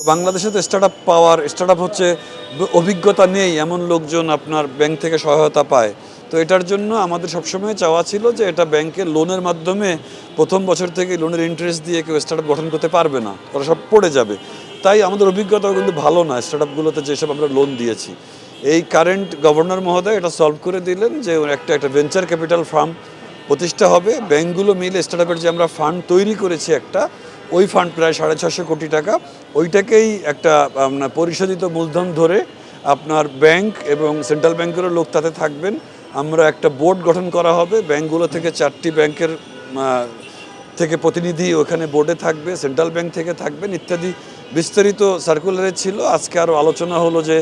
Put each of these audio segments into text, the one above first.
বাংলাদেশে তো start up পাওয়ার start up হচ্ছে অভিজ্ঞতা নেই এমন লোকজন আপনার ব্যাংক থেকে সহায়তা পায়। তো এটার জন্য আমাদের সবসময় চাওয়া ছিল যে এটা ব্যাংকের লোনের মাধ্যমে প্রথম বছর থেকে লোনের ইন্টারেস্ট দিয়ে কেউ স্টার্ট আপ গঠন করতে পারবে না, ওরা সব পড়ে যাবে। তাই আমাদের অভিজ্ঞতাও কিন্তু ভালো না স্টার্ট আপগুলোতে যেসব আমরা লোন দিয়েছি। এই কারেন্ট গভর্নর মহোদয় এটা সলভ করে দিলেন যে একটা একটা ভেঞ্চার ক্যাপিটাল ফার্ম প্রতিষ্ঠা হবে। ব্যাংকগুলো মিলে স্টার্ট আপের যে আমরা ফান্ড তৈরি করেছি একটা ওই ফান্ড প্রায় সাড়ে ছশো কোটি টাকা। ওইটাকেই একটা আপনার পরিশোধিত মূলধন ধরে আপনার ব্যাংক এবং সেন্ট্রাল ব্যাংকেরও লোক তাতে থাকবেন। আমরা একটা বোর্ড গঠন করা হবে। ব্যাংকগুলো থেকে চারটি ব্যাংকের থেকে প্রতিনিধি ওখানে বোর্ডে থাকবে সেন্ট্রাল ব্যাংক থেকে থাকবেন, ইত্যাদি বিস্তারিত সার্কুলারে ছিল। আজকে আরও আলোচনা হলো যে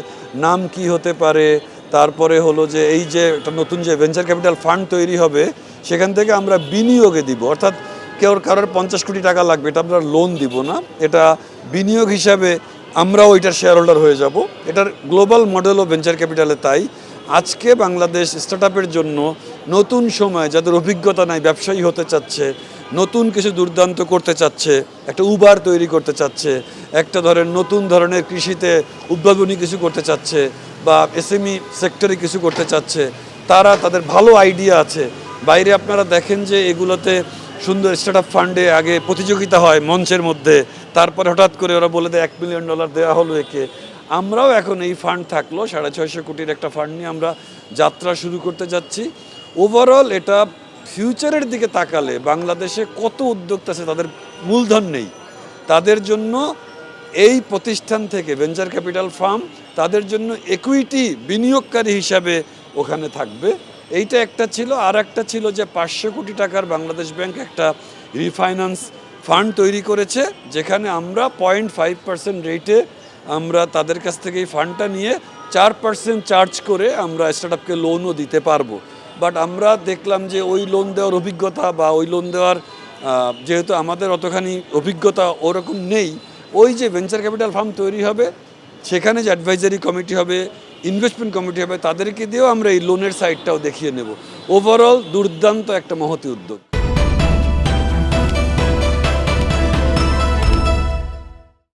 নাম কি হতে পারে, তারপরে হলো যে এই যে একটা নতুন যে ভেঞ্চার ক্যাপিটাল ফান্ড তৈরি হবে, সেখান থেকে আমরা বিনিয়োগে দিব। অর্থাৎ কেউ কারোর পঞ্চাশ কোটি টাকা লাগবে, এটা আমরা লোন দিব না। এটা বিনিয়োগ হিসাবে আমরাও এটার শেয়ার হোল্ডার হয়ে যাব। এটার গ্লোবাল মডেল ও ভেঞ্চার ক্যাপিটালে তাই। আজকে বাংলাদেশ স্টার্ট জন্য নতুন সময়, যাদের অভিজ্ঞতা নাই, ব্যবসায়ী হতে চাচ্ছে, নতুন কিছু দুর্দান্ত করতে চাচ্ছে, একটা উবার তৈরি করতে চাচ্ছে, একটা ধরেন নতুন ধরনের কৃষিতে উদ্ভাবনী কিছু করতে চাচ্ছে, বা এসএমই সেক্টরে কিছু করতে চাচ্ছে, তারা তাদের ভালো আইডিয়া আছে। বাইরে আপনারা দেখেন যে এগুলোতে সুন্দর স্টার্ট আপ ফান্ডে আগে প্রতিযোগিতা হয় মঞ্চের মধ্যে, তারপরে হঠাৎ করে ওরা বলে দেয়, এক মিলিয়ন ডলার দেওয়া হলো একে। আমরাও এখন এই ফান্ড থাকল, সাড়ে ছয়শো কোটির একটা ফান্ড নিয়ে আমরা যাত্রা শুরু করতে যাচ্ছি। ওভারঅল এটা ফিউচারের দিকে তাকালে বাংলাদেশে কত উদ্যোক্তা আছে তাদের মূলধন নেই। তাদের জন্য এই প্রতিষ্ঠান থেকে ভেঞ্চার ক্যাপিটাল ফার্ম তাদের জন্য একুইটি বিনিয়োগকারী হিসাবে ওখানে থাকবে। এইটা একটা ছিল, আর একটা ছিল যে পাঁচশো কোটি টাকার বাংলাদেশ ব্যাংক একটা রিফাইন্যান্স ফান্ড তৈরি করেছে, যেখানে আমরা পয়েন্ট ফাইভ পার্সেন্ট রেটে আমরা তাদের কাছ থেকে এই ফান্ডটা নিয়ে চার পার্সেন্ট চার্জ করে আমরা স্টার্ট আপকে লোনও দিতে পারব। বাট আমরা দেখলাম যে ওই লোন দেওয়ার অভিজ্ঞতা বা ওই লোন দেওয়ার যেহেতু আমাদের অতখানি অভিজ্ঞতা ওরকম নেই, ওই যে ভেঞ্চার ক্যাপিটাল ফার্ম তৈরি হবে, সেখানে যে অ্যাডভাইজারি কমিটি হবে ইনভেস্টমেন্ট কমিটি হবে, তাদেরকে দিয়েও আমরা এই লোনের সাইডটাও দেখিয়ে নেব। ওভারঅল দুর্দান্ত একটা মহতি উদ্যোগ।